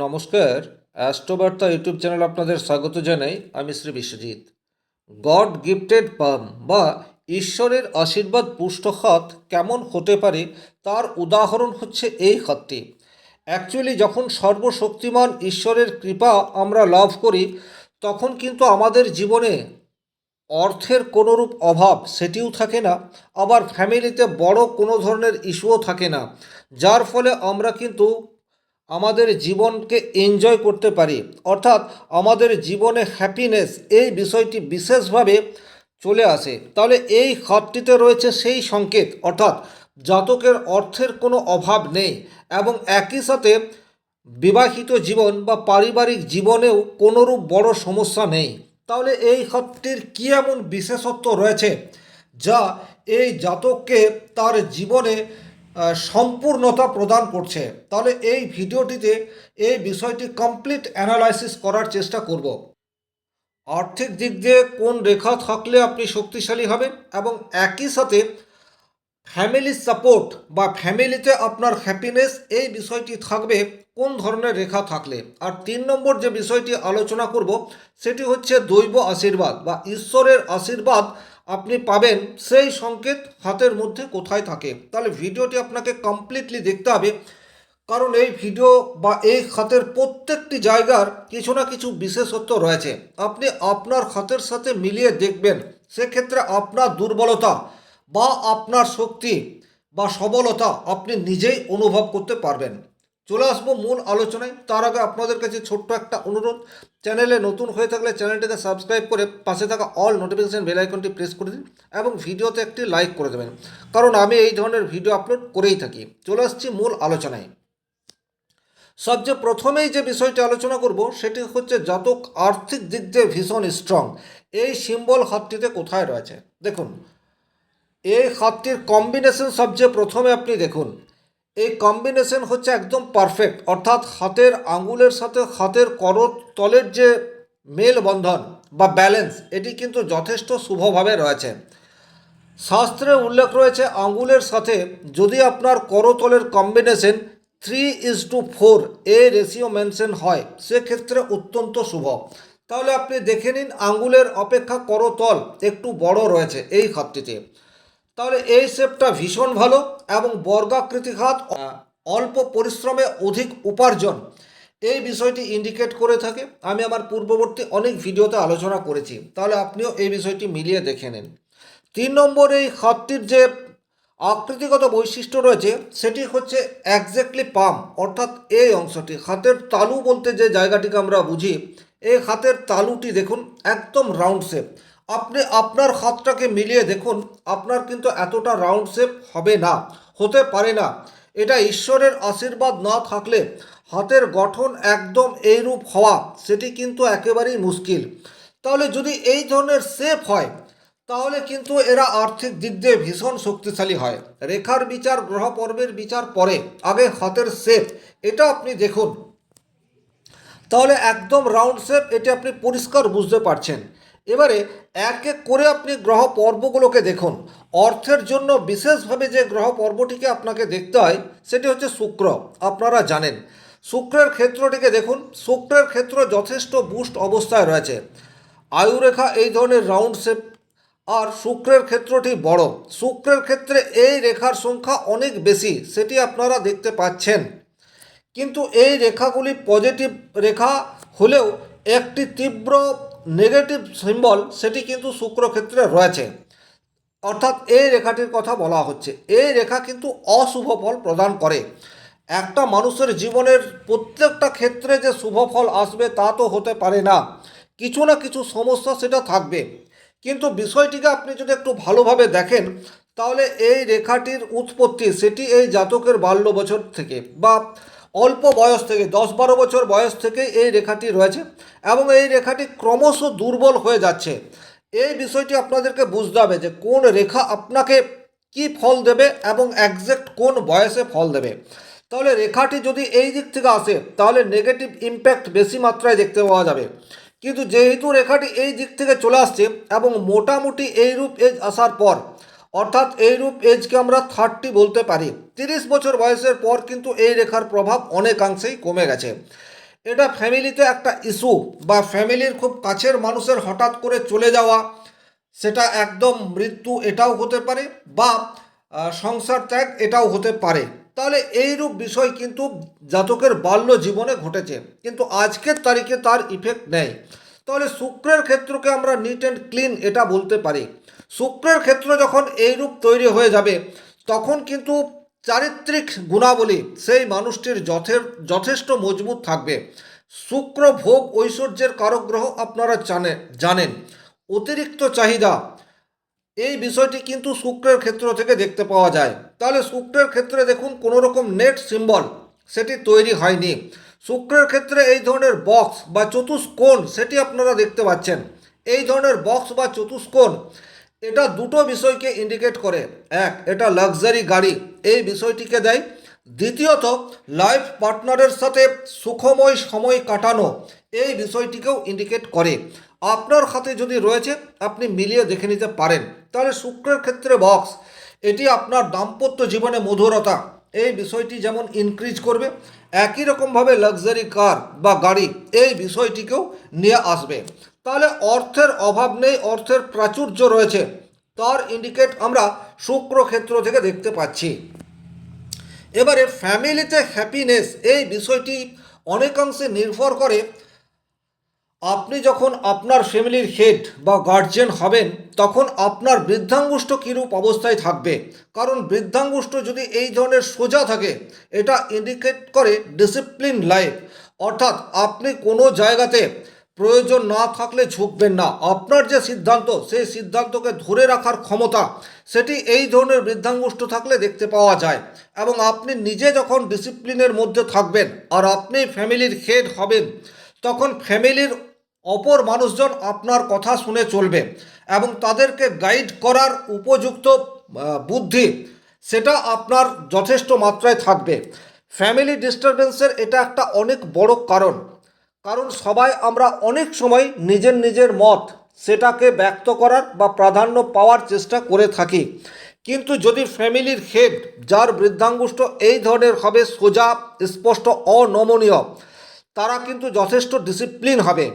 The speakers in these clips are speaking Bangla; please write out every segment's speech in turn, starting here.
নমস্কার। অ্যাস্ট্রোবার্তা ইউটিউব চ্যানেল আপনাদের স্বাগত জানাই। আমি Shri Biswajit. God gifted palm বা ঈশ্বরের আশীর্বাদ পুষ্ট হাত কেমন হতে পারে তার উদাহরণ হচ্ছে এই হাতটি। অ্যাকচুয়ালি যখন সর্বশক্তিমান ঈশ্বরের কৃপা আমরা লাভ করি, তখন কিন্তু আমাদের জীবনে অর্থের কোনোরূপ অভাব সেটিও থাকে না। আবার ফ্যামিলিতে বড় কোনো ধরনের ইস্যুও থাকে না। যার ফলে আমরা কিন্তু আমাদের জীবনকে এনজয় করতে পারি। অর্থাৎ আমাদের জীবনে হ্যাপিনেস এই বিষয়টি বিশেষভাবে চলে আসে। তাহলে এই হাতটিতে রয়েছে সেই সংকেত। অর্থাৎ জাতকের অর্থের কোনো অভাব নেই এবং একই সাথে বিবাহিত জীবন বা পারিবারিক জীবনেও কোনোরূপ বড় সমস্যা নেই। তাহলে এই হাতটির কী এমন বিশেষত্ব রয়েছে যা এই জাতককে তার জীবনে সম্পূর্ণতা প্রদান করছে। তাহলে এই ভিডিওটিতে এই বিষয়টি কমপ্লিট অ্যানালাইসিস করার চেষ্টা করব। আর্থিক দিক দিয়ে কোন রেখা থাকলে আপনি শক্তিশালী হবেন এবং একই সাথে ফ্যামিলি সাপোর্ট বা ফ্যামিলিতে আপনার হ্যাপিনেস এই বিষয়টি থাকবে কোন ধরনের রেখা থাকলে। আর তিন নম্বর যে বিষয়টি আলোচনা করব, সেটি হচ্ছে দৈব আশীর্বাদ বা ঈশ্বরের আশীর্বাদ আপনি পাবেন সেই সংকেত হাতের মধ্যে কোথায় থাকে। তাহলে ভিডিওটি আপনাকে কমপ্লিটলি দেখতে হবে। কারণ এই ভিডিও বা এই খাতের প্রত্যেকটি জায়গার কিছু না কিছু বিশেষত্ব রয়েছে। আপনি আপনার খাতের সাথে মিলিয়ে দেখবেন। সেক্ষেত্রে আপনার দুর্বলতা বা আপনার শক্তি বা সবলতা আপনি নিজেই অনুভব করতে পারবেন। চলে আসব মূল আলোচনায়। তার আগে আপনাদের কাছে ছোট্ট একটা অনুরোধ। চ্যানেলে নতুন হয়ে থাকলে চ্যানেলটিকে সাবস্ক্রাইব করে পাশে থাকা অল নোটিফিকেশান বেল আইকনটি প্রেস করে দিন এবং ভিডিওতে একটি লাইক করে দেবেন। কারণ আমি এই ধরনের ভিডিও আপলোড করেই থাকি। চলে আসছি মূল আলোচনায়। সবচেয়ে প্রথমেই যে বিষয়টি আলোচনা করব, সেটি হচ্ছে জাতক আর্থিক দিক দিয়ে ভীষণ স্ট্রং এই সিম্বল হাতটিতে কোথায় রয়েছে? দেখুন, এই হাতটির কম্বিনেশন সবচেয়ে প্রথমে আপনি দেখুন। এই কম্বিনেশন হচ্ছে একদম পারফেক্ট অর্থাৎ হাতের আঙ্গুলের সাথে হাতের করতলের যে মেল বন্ধন বা ব্যালেন্স এটি কিন্তু যথেষ্ট শুভভাবে রয়েছে। শাস্ত্রে উল্লেখ রয়েছে আঙ্গুলের সাথে যদি আপনার করতলের combination three is to four a ratio mention হয়, সেক্ষেত্রে অত্যন্ত শুভ। তাহলে আপনি দেখে নিন আঙ্গুলের অপেক্ষা করতল একটু বড় রয়েছে এই হাতটিতে তাহলে এই শেপটা ভীষণ ভালো এবং বর্গাকৃতি আহ, অল্প পরিশ্রমে অধিক উপার্জন। এই বিষয়টি ইন্ডিকেট করে থাকে। আমি আমার পূর্ববর্তী অনেক ভিডিওতে আলোচনা করেছি। তাহলে আপনিও এই বিষয়টি মিলিয়ে দেখে নিন। তিন নম্বর এই হাতটির যে আকৃতিগত বৈশিষ্ট্য রয়েছে সেটি হচ্ছে একজ্যাক্টলি পাম অর্থাৎ এই অংশটি। হাতের তালু বলতে যে জায়গাটিকে আমরা বুঝি এই হাতের তালুটি দেখুন একদম রাউন্ড শেপ আপনি আপনার হাতটাকে মিলিয়ে দেখুন, আপনার কিন্তু এতটা রাউন্ড শেপ হবে না, হতে পারে না। এটা ঈশ্বরের আশীর্বাদ না থাকলে হাতের গঠন একদম এইরূপ হওয়া, সেটি কিন্তু একেবারেই মুশকিল। তাহলে যদি এই ধরনের শেপ হয়, তাহলে কিন্তু এরা আর্থিক দিক দিয়ে ভীষণ শক্তিশালী হয়। রেখার বিচার গ্রহ পর্বের বিচার পরে, আগে হাতের শেপ এটা আপনি দেখুন। তাহলে একদম রাউন্ড শেপ এটি আপনি পরিষ্কার বুঝতে পারছেন। এবারে এক এক করে আপনি গ্রহ পর্বগুলোকে দেখুন। অর্থের জন্য বিশেষভাবে যে গ্রহ পর্বটিকে আপনাকে দেখতে হয়, সেটি হচ্ছে শুক্র। আপনারা জানেন, শুক্রের ক্ষেত্রটিকে দেখুন। শুক্রের ক্ষেত্র যথেষ্ট বুস্ট অবস্থায় রয়েছে। আয়ুরেখা এই ধরনের রাউন্ড শেপ, আর শুক্রের ক্ষেত্রটি বড়। শুক্রের ক্ষেত্রে এই রেখার সংখ্যা অনেক বেশি, সেটি আপনারা দেখতে পাচ্ছেন। কিন্তু এই রেখাগুলি পজিটিভ রেখা হলেও একটি তীব্র নেগেটিভ সিম্বল সেটি কিন্তু শুক্র ক্ষেত্রে রয়েছে। অর্থাৎ এই রেখাটির কথা বলা হচ্ছে। এই রেখা কিন্তু অশুভ ফল প্রদান করে। একটা মানুষের জীবনের প্রত্যেকটা ক্ষেত্রে যে শুভ ফল আসবে তা তো হতে পারে না। কিছু না কিছু সমস্যা সেটা থাকবে। কিন্তু বিষয়টিকে আপনি যদি একটু ভালোভাবে দেখেন, তাহলে এই রেখাটির উৎপত্তি সেটি এই জাতকের বাল্য বছর থেকে বা অল্প বয়স থেকে, দশ বারো বছর বয়স থেকে এই রেখাটি রয়েছে এবং এই রেখাটি ক্রমশ দুর্বল হয়ে যাচ্ছে। এই বিষয়টি আপনাদেরকে বুঝতে হবে যে কোন রেখা আপনাকে কি ফল দেবে এবং একজ্যাক্ট কোন বয়সে ফল দেবে। তাহলে রেখাটি যদি এই দিক থেকে আসে, তাহলে নেগেটিভ ইম্প্যাক্ট বেশি মাত্রায় দেখতে পাওয়া যাবে। কিন্তু যেহেতু রেখাটি এই দিক থেকে চলে আসছে এবং মোটামুটি এইরূপ এজ আসার পর অর্থাৎ এইরূপ এজকে আমরা থার্টি বলতে পারি। তিরিশ বছর বয়সের পর কিন্তু এই রেখার প্রভাব অনেকাংশেই কমে গেছে। এটা ফ্যামিলিতে একটা ইস্যু বা ফ্যামিলির খুব কাছের মানুষের হঠাৎ করে চলে যাওয়া, সেটা একদম মৃত্যু এটাও হতে পারে বা সংসার ত্যাগ এটাও হতে পারে। তাহলে এইরূপ বিষয় কিন্তু জাতকের বাল্য জীবনে ঘটেছে, কিন্তু আজকের তারিখে তার ইফেক্ট নেই। তাহলে শুক্রের ক্ষেত্রকে আমরা নিট অ্যান্ড ক্লিন এটা বলতে পারি। শুক্রের ক্ষেত্র যখন এইরূপ তৈরি হয়ে যাবে, তখন কিন্তু চারিত্রিক গুণাবলী সেই মানুষটির যথেষ্ট মজবুত থাকবে। শুক্র ভোগ ঐশ্বর্যের কারক গ্রহ আপনারা জানে, জানেন। অতিরিক্ত চাহিদা, এই বিষয়টি কিন্তু শুক্রের ক্ষেত্র থেকে দেখতে পাওয়া যায়। তাহলে শুক্রের ক্ষেত্রে দেখুন কোনো রকম নেট সিম্বল সেটি তৈরি হয়নি। শুক্রের ক্ষেত্রে এই ধরনের বক্স বা চতুষ্কোণ সেটি আপনারা দেখতে পাচ্ছেন। এই ধরনের বক্স বা চতুষ্কোণ এটা দুটো বিষয়কে ইন্ডিকেট করে। এক, এটা লাক্সারি গাড়ি। এই বিষয়টিকে দেয়। দ্বিতীয়ত লাইফ পার্টনারের সাথে সুখময় সময় কাটানো। এই বিষয়টিকেও ইন্ডিকেট করে। আপনার হাতে যদি রয়েছে, আপনি মিলিয়ে দেখে নিতে পারেন। তাহলে শুক্রের ক্ষেত্রে বক্স এটি আপনার দাম্পত্য জীবনে মধুরতা। এই বিষয়টি যেমন ইনক্রিজ করবে, একই রকমভাবে লাক্সারি কার বা গাড়ি, এই বিষয়টিকেও নিয়ে আসবে। তাহলে অর্থের অভাব নেই, অর্থের প্রাচুর্য রয়েছে। তার ইন্ডিকেট আমরা শুক্র ক্ষেত্র থেকে দেখতে পাচ্ছি। এবারে ফ্যামিলিতে হ্যাপিনেস এই বিষয়টি অনেকাংশে নির্ভর করে আপনি যখন আপনার ফ্যামিলির হেড বা গার্জেন হবেন, তখন আপনার বৃদ্ধাঙ্গুষ্ঠ কীরূপ অবস্থায় থাকবে? কারণ বৃদ্ধাঙ্গুষ্ঠ যদি এই ধরনের সোজা থাকে, এটা ইন্ডিকেট করে ডিসিপ্লিন লাইফ অর্থাৎ আপনি কোনো জায়গাতে প্রয়োজন না থাকলে ঝুঁকবেন না। আপনার যে সিদ্ধান্ত, সেই সিদ্ধান্তকে ধরে রাখার ক্ষমতা, সেটি এই ধরনের বৃদ্ধাঙ্গুষ্ঠ থাকলে দেখতে পাওয়া যায়। এবং আপনি নিজে যখন ডিসিপ্লিনের মধ্যে থাকবেন আর আপনি ফ্যামিলির হেড হবেন, তখন ফ্যামিলির অপর মানুষজন আপনার কথা শুনে চলবে এবং তাদেরকে গাইড করার উপযুক্ত বুদ্ধি, সেটা আপনার যথেষ্ট মাত্রায় থাকবে। ফ্যামিলি ডিস্টারবেন্সের এটা একটা অনেক বড় কারণ। কারণ সবাই আমরা অনেক সময় নিজের নিজের মত সেটাকে ব্যক্ত করার বা প্রাধান্য পাওয়ার চেষ্টা করে থাকি। কিন্তু যদি ফ্যামিলির হেড যার বৃদ্ধাঙ্গুষ্ঠ এই ধরনের হবে সোজা, স্পষ্ট, অনমনীয়, তারা কিন্তু যথেষ্ট ডিসিপ্লিন হবে।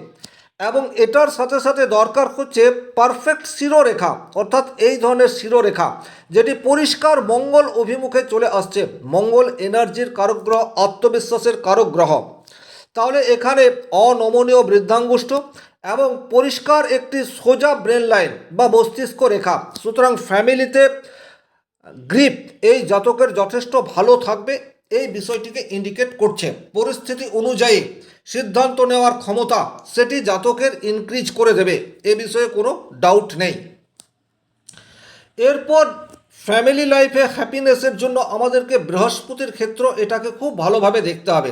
এবং এটার সাথে সাথে দরকার হচ্ছে পারফেক্ট শিরোরেখা, অর্থাৎ এই ধরনের শিরোরেখা, যেটি পরিষ্কার মঙ্গল অভিমুখে চলে আসছে। মঙ্গল এনার্জির কারক গ্রহ আত্মবিশ্বাসের কারক গ্রহ তাহলে এখানে অনমনীয় বৃদ্ধাঙ্গুষ্ঠ এবং পরিষ্কার একটি সোজা ব্রেন লাইন বা মস্তিষ্ক রেখা। সুতরাং ফ্যামিলিতে গ্রিপ এই জাতকের যথেষ্ট ভালো থাকবে, এই বিষয়টিকে ইন্ডিকেট করছে। পরিস্থিতি অনুযায়ী সিদ্ধান্ত নেওয়ার ক্ষমতা সেটি জাতকের ইনক্রিজ করে দেবে, এ বিষয়ে কোনো ডাউট নেই। এরপর ফ্যামিলি লাইফে হ্যাপিনেসের জন্য আমাদেরকে বৃহস্পতির ক্ষেত্র এটাকে খুব ভালোভাবে দেখতে হবে।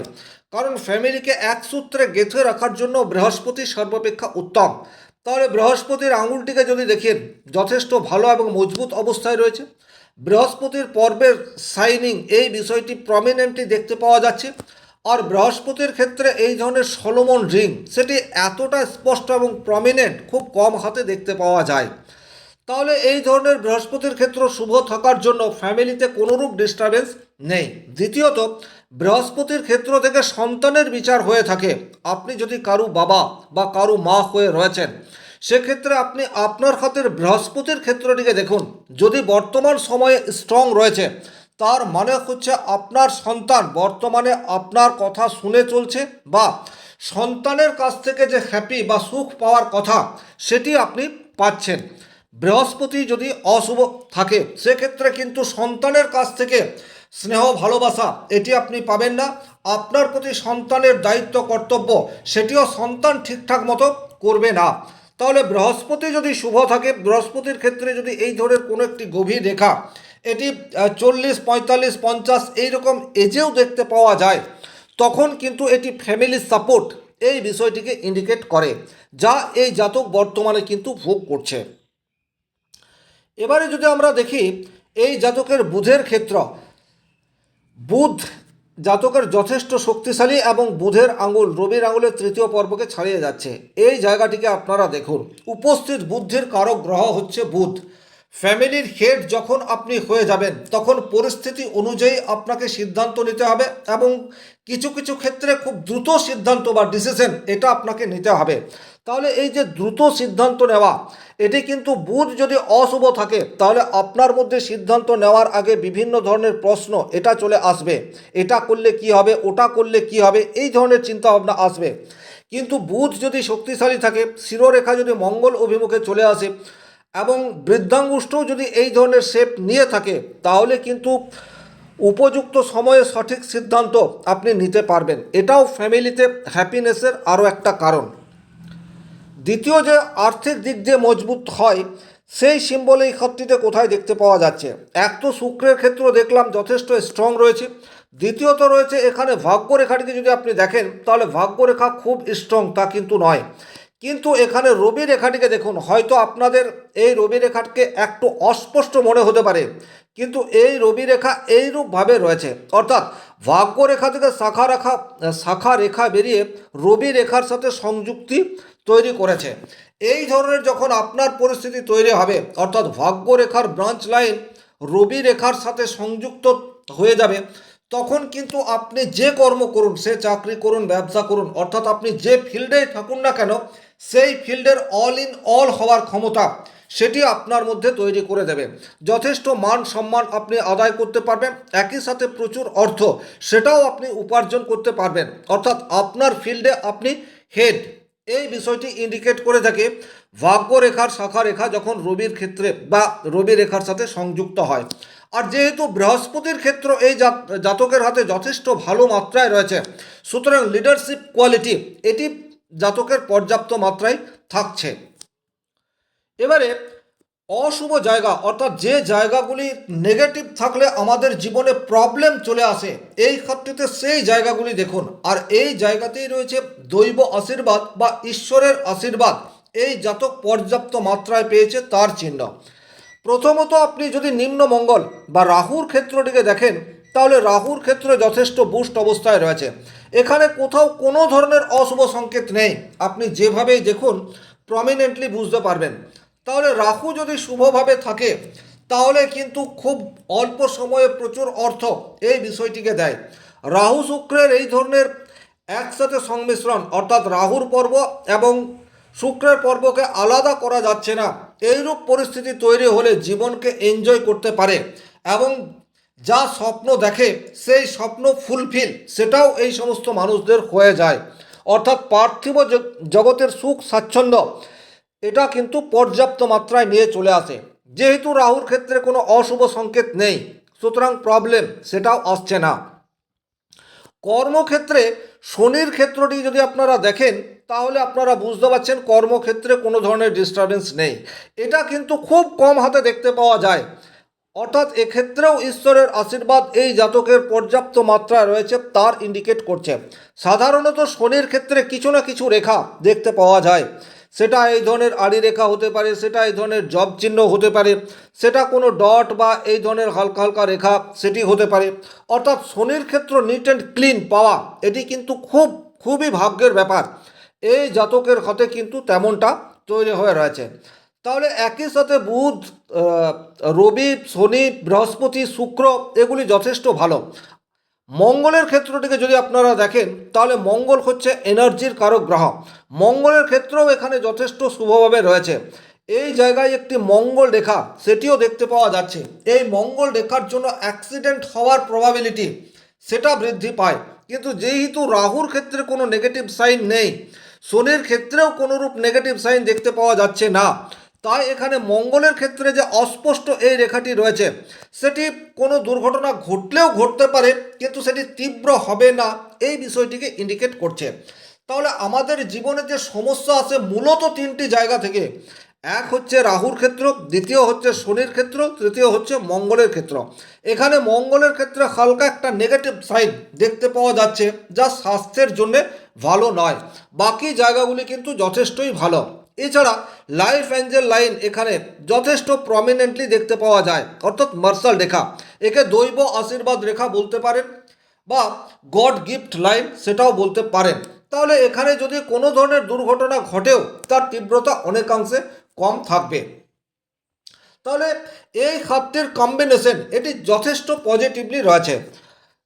কারণ ফ্যামিলিকে এক সূত্রে গেঁথে রাখার জন্য বৃহস্পতি সর্বাপেক্ষা উত্তম। তাহলে বৃহস্পতির আঙুলটিকে যদি দেখেন, যথেষ্ট ভালো এবং মজবুত অবস্থায় রয়েছে। বৃহস্পতির পর্বের সাইনিং এই বিষয়টি প্রমিনেন্টলি দেখতে পাওয়া যাচ্ছে। আর বৃহস্পতির ক্ষেত্রে এই ধরনের সলোমন রিং সেটি এতটা স্পষ্ট এবং প্রমিনেন্ট খুব কম হাতে দেখতে পাওয়া যায়। তাহলে এই ধরনের বৃহস্পতির ক্ষেত্র শুভ থাকার জন্য ফ্যামিলিতে কোনোরূপ ডিস্টারবেন্স নেই। দ্বিতীয়ত, বৃহস্পতির ক্ষেত্র থেকে সন্তানের বিচার হয়ে থাকে। আপনি যদি কারু বাবা বা কারু মা হয়ে রয়েছেন, সেক্ষেত্রে আপনি আপনার হাতের বৃহস্পতির ক্ষেত্রটিকে দেখুন। যদি বর্তমান সময়ে স্ট্রং রয়েছে, তার মানে হচ্ছে আপনার সন্তান বর্তমানে আপনার কথা শুনে চলছে বা সন্তানের কাছ থেকে যে হ্যাপি বা সুখ পাওয়ার কথা, সেটি আপনি পাচ্ছেন। বৃহস্পতি যদি অশুভ থাকে, সেক্ষেত্রে কিন্তু সন্তানের কাছ থেকে স্নেহ, ভালোবাসা, এটি আপনি পাবেন না। আপনার প্রতি সন্তানের দায়িত্ব, কর্তব্য, সেটিও সন্তান ঠিকঠাক মতো করবে না। তাহলে বৃহস্পতি যদি শুভ থাকে, বৃহস্পতির ক্ষেত্রে যদি এই ধরনের কোনো একটি গভীর রেখা, এটি চল্লিশ, পঁয়তাল্লিশ, পঞ্চাশ, এইরকম এজেও দেখতে পাওয়া যায়, তখন কিন্তু এটি ফ্যামিলি সাপোর্ট এই বিষয়টিকে ইন্ডিকেট করে, যা এই জাতক বর্তমানে কিন্তু ভোগ করছে। এবারে যদি আমরা দেখি, এই জাতকের বুধের ক্ষেত্র, বুধ জাতকের যথেষ্ট শক্তিশালী এবং বুধের আঙুল, রবির আঙুলের তৃতীয় পর্বকে ছাড়িয়ে যাচ্ছে। এই জায়গাটিকে আপনারা দেখুন। উপস্থিত বুদ্ধির কারক গ্রহ হচ্ছে বুধ। ফ্যামিলির হেড যখন আপনি হয়ে যাবেন, তখন পরিস্থিতি অনুযায়ী আপনাকে সিদ্ধান্ত নিতে হবে এবং কিছু কিছু ক্ষেত্রে খুব দ্রুত সিদ্ধান্ত বা ডিসিশন এটা আপনাকে নিতে হবে। তাহলে এই যে দ্রুত সিদ্ধান্ত নেওয়া, এটি কিন্তু বুধ যদি অশুভ থাকে, তাহলে আপনার মধ্যে সিদ্ধান্ত নেওয়ার আগে বিভিন্ন ধরনের প্রশ্ন, এটা চলে আসবে। এটা করলে কি হবে, ওটা করলে কি হবে, এই ধরনের চিন্তা ভাবনা আসবে। কিন্তু বুধ যদি শক্তিশালী থাকে, শিরোরেখা যদি মঙ্গল অভিমুখে চলে আসে এবং বৃদ্ধাঙ্গুষ্ঠও যদি এই ধরনের শেপ নিয়ে থাকে, তাহলে কিন্তু উপযুক্ত সময়ে সঠিক সিদ্ধান্ত আপনি নিতে পারবেন। এটাও ফ্যামিলিতে হ্যাপিনেসের আরও একটা কারণ। দ্বিতীয় যে আর্থিক দিক দিয়ে মজবুত হয়, সেই সিম্বল এই খাতটিতে কোথায় দেখতে পাওয়া যাচ্ছে? এক তো শুক্রের ক্ষেত্র দেখলাম যথেষ্ট স্ট্রং রয়েছে। দ্বিতীয়ত রয়েছে এখানে ভাগ্যরেখাটিকে যদি আপনি দেখেন, তাহলে ভাগ্যরেখা খুব স্ট্রং তা কিন্তু নয়। কিন্তু এখানে রবি রেখাটিকে দেখুন, হয়তো আপনাদের এই রবি রেখাটিকে একটু অস্পষ্ট মনে হতে পারে, কিন্তু এই রবি রেখা এইরূপভাবে রয়েছে। অর্থাৎ ভাগ্য রেখা থেকে শাখা রেখা শাখা রেখা বেরিয়ে রবি রেখার সাথে সংযুক্তি তৈরি করেছে। এই ধরনের যখন আপনার পরিস্থিতি তৈরি হবে, অর্থাৎ ভাগ্য রেখার ব্রাঞ্চ লাইন রবি রেখার সাথে সংযুক্ত হয়ে যাবে, তখন কিন্তু আপনি যে কর্ম করুন, সে চাকরি করুন, ব্যবসা করুন, অর্থাৎ আপনি যে ফিল্ডেই থাকুন না কেন সেই ফিল্ডের অল ইন অল হওয়ার ক্ষমতা সেটি আপনার মধ্যে তৈরি করে দেবে। যথেষ্ট মান সম্মান আপনি আদায় করতে পারবেন, একই সাথে প্রচুর অর্থ সেটাও আপনি উপার্জন করতে পারবেন। অর্থাৎ আপনার ফিল্ডে আপনি হেড এই বিষয়টি ইন্ডিকেট করে থাকে ভাগ্য রেখার শাখা রেখা যখন রবির ক্ষেত্রে বা রবি রেখার সাথে সংযুক্ত হয়। আর যেহেতু বৃহস্পতির ক্ষেত্র এই জাত- জাতকের হাতে যথেষ্ট ভালো মাত্রায় রয়েছে, সুতরাং লিডারশিপ কোয়ালিটি এটি জাতকের পর্যাপ্ত মাত্রায় থাকছে। এবারে অশুভ জায়গা, অর্থাৎ যে জায়গাগুলি নেগেটিভ থাকলে আমাদের জীবনে প্রবলেম চলে আসে, এই ক্ষেত্রতে সেই জায়গাগুলি দেখুন। আর এই জায়গাতেই রয়েছে দৈব আশীর্বাদ বা ঈশ্বরের আশীর্বাদ। এই জাতক পর্যাপ্ত মাত্রায় পেয়েছে তার চিহ্ন। প্রথমত আপনি যদি নিম্ন মঙ্গল বা রাহুর ক্ষেত্রটিকে দেখেন, তাহলে রাহুর ক্ষেত্রে যথেষ্ট বুস্ট অবস্থায় রয়েছে। এখানে কোথাও কোনো ধরনের অশুভ সংকেত নেই। আপনি যেভাবেই দেখুন প্রমিনেন্টলি বুঝতে পারবেন। তাহলে রাহু যদি শুভভাবে থাকে, তাহলে কিন্তু খুব অল্প সময়ে প্রচুর অর্থ এই বিষয়টিকে দেয়। রাহু শুক্রের এই ধরনের একসাথে সংমিশ্রণ, অর্থাৎ রাহুর পর্ব এবং শুক্রের পর্বকে আলাদা করা যাচ্ছে না। এইরূপ পরিস্থিতি তৈরি হলে জীবনকে এনজয় করতে পারে এবং যা স্বপ্ন দেখে, সেই স্বপ্ন ফুলফিল, সেটাও এই সমস্ত মানুষদের হয়ে যায়। অর্থাৎ পার্থিব জগতের সুখ, স্বাচ্ছন্দ্য, এটা কিন্তু পর্যাপ্ত মাত্রায় নিয়ে চলে আসে। যেহেতু রাহুর ক্ষেত্রে কোনো অশুভ সংকেত নেই, সুতরাং প্রবলেম সেটাও আসছে না। কর্মক্ষেত্রে শনির ক্ষেত্রটি যদি আপনারা দেখেন, তাহলে আপনারা বুঝতে পারছেন কর্মক্ষেত্রে কোনো ধরনের ডিস্টারবেন্স নেই। এটা কিন্তু খুব কম হাতে দেখতে পাওয়া যায়। অর্থাৎ এক্ষেত্রেও ঈশ্বরের আশীর্বাদ এই জাতকের পর্যাপ্ত মাত্রায় রয়েছে, তার ইন্ডিকেট করছে। সাধারণত শনির ক্ষেত্রে কিছু না কিছু রেখা দেখতে পাওয়া যায়। সেটা এই ধরনের আড়ি রেখা হতে পারে, সেটা এই ধরনের জব চিহ্ন হতে পারে, সেটা কোনো ডট বা এই ধরনের হালকা হালকা রেখা সেটি হতে পারে। অর্থাৎ শনির ক্ষেত্র নিট অ্যান্ড ক্লিন পাওয়া, এটি কিন্তু খুব, খুবই ভাগ্যের ব্যাপার। এই জাতকের হাতে কিন্তু তেমনটা তৈরি হয়ে রয়েছে। তাহলে একই সাথে বুধ রবি, শনি, বৃহস্পতি, শুক্র এগুলি যথেষ্ট ভালো। মঙ্গলের ক্ষেত্রটিকে যদি আপনারা দেখেন, তাহলে মঙ্গল হচ্ছে এনার্জির কারক গ্রহ। মঙ্গলের ক্ষেত্রেও এখানে যথেষ্ট শুভভাবে রয়েছে। এই জায়গায় একটি মঙ্গল রেখা, সেটিও দেখতে পাওয়া যাচ্ছে। এই মঙ্গল রেখার জন্য অ্যাক্সিডেন্ট হওয়ার প্রবাবিলিটি সেটা বৃদ্ধি পায়। কিন্তু যেহেতু রাহুর ক্ষেত্রে কোনো নেগেটিভ সাইন নেই, শনির ক্ষেত্রেও কোনোরূপ নেগেটিভ সাইন দেখতে পাওয়া যাচ্ছে না। তাই এখানে মঙ্গলের ক্ষেত্রে যে অস্পষ্ট এই রেখাটি রয়েছে, সেটি কোনো দুর্ঘটনা ঘটলেও ঘটতে পারে, কিন্তু সেটি তীব্র হবে না, এই বিষয়টিকে ইন্ডিকেট করছে। তাহলে আমাদের জীবনে যে সমস্যা আছে মূলত তিনটি জায়গা থেকে, এক হচ্ছে রাহুর ক্ষেত্র, দ্বিতীয় হচ্ছে শনির ক্ষেত্র, তৃতীয় হচ্ছে মঙ্গলের ক্ষেত্র। এখানে মঙ্গলের ক্ষেত্রে হালকা একটা নেগেটিভ সাইড দেখতে পাওয়া যাচ্ছে, যা স্বাস্থ্যের জন্যে ভালো নয়। বাকি জায়গাগুলি কিন্তু যথেষ্টই ভালো। এছাড়া লাইফ অ্যাঞ্জেল লাইন এখানে যথেষ্ট প্রমিনেন্টলি দেখতে পাওয়া যায়, অর্থাৎ মার্শাল রেখা। একে দৈব আশীর্বাদ রেখা বলতে পারেন বা গড গিফট লাইন সেটাও বলতে পারেন। তাহলে এখানে যদি কোনো ধরনের দুর্ঘটনা ঘটেও, তার তীব্রতা অনেকাংশে কম থাকবে। তাহলে এই খাতটির কম্বিনেশন এটি যথেষ্ট পজিটিভলি রয়েছে।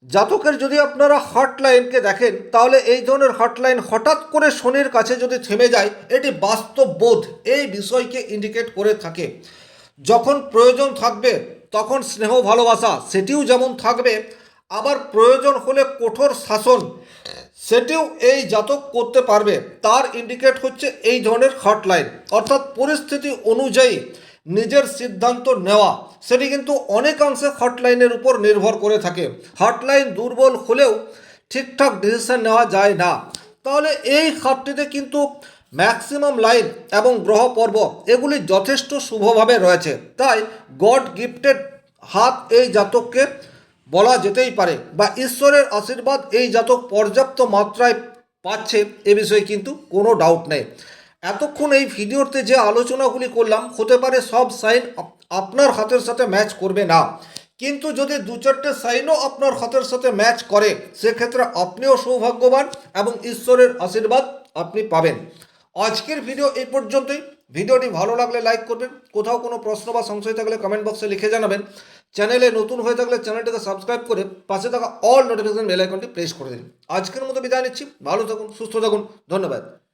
জাতকের যদি আপনারা হটলাইনকে দেখেন, তাহলে এই ধরনের হটলাইন হঠাৎ করে শনির কাছে যদি থেমে যায়, এটি বাস্তব বোধ, এই বিষয়কে ইন্ডিকেট করে থাকে। যখন প্রয়োজন থাকবে, তখন স্নেহ, ভালোবাসা, সেটিও যেমন থাকবে, আবার প্রয়োজন হলে কঠোর শাসন, সেটিও এই জাতক করতে পারবে। তার ইন্ডিকেট হচ্ছে এই ধরনের হটলাইন। অর্থাৎ পরিস্থিতি অনুযায়ী নিজের সিদ্ধান্ত নেওয়া, সেটি কিন্তু অনেকাংশে হটলাইনের উপর নির্ভর করে থাকে। হটলাইন দুর্বল হলেও ঠিকঠাক ডিসিশন নেওয়া যায় না। তাহলে এই খাতটিতে কিন্তু ম্যাক্সিমাম লাইন এবং গ্রহ পর্ব এগুলি যথেষ্ট শুভভাবে রয়েছে। তাই গড গিফটেড হাত এই জাতককে বলা যেতেই পারে বা ঈশ্বরের আশীর্বাদ এই জাতক পর্যাপ্ত মাত্রায় পাচ্ছে এ বিষয়ে কিন্তু কোনো ডাউট নেই। এতক্ষণ এই ভিডিওতে যে আলোচনাগুলি করলাম, হতে পারে সব সাইন আপ- আপনার হাতের সাথে ম্যাচ করবে না। কিন্তু যদি দু চারটে সাইনও আপনার হাতের সাথে ম্যাচ করে, সেক্ষেত্রে আপনিও সৌভাগ্যবান এবং ঈশ্বরের আশীর্বাদ আপনি পাবেন। আজকের ভিডিও এই পর্যন্তই। ভিডিওটি ভালো লাগলে লাইক করবেন। কোথাও কোনো প্রশ্ন বা সংশয় থাকলে কমেন্ট বক্সে লিখে জানাবেন। চ্যানেলে নতুন হয়ে থাকলে চ্যানেলটিকে সাবস্ক্রাইব করে পাশে থাকা অল নোটিফিকেশন বেল আইকনটি প্রেস করে দিন। আজকের মতো বিদায় নিচ্ছি। ভালো থাকুন, সুস্থ থাকুন। ধন্যবাদ।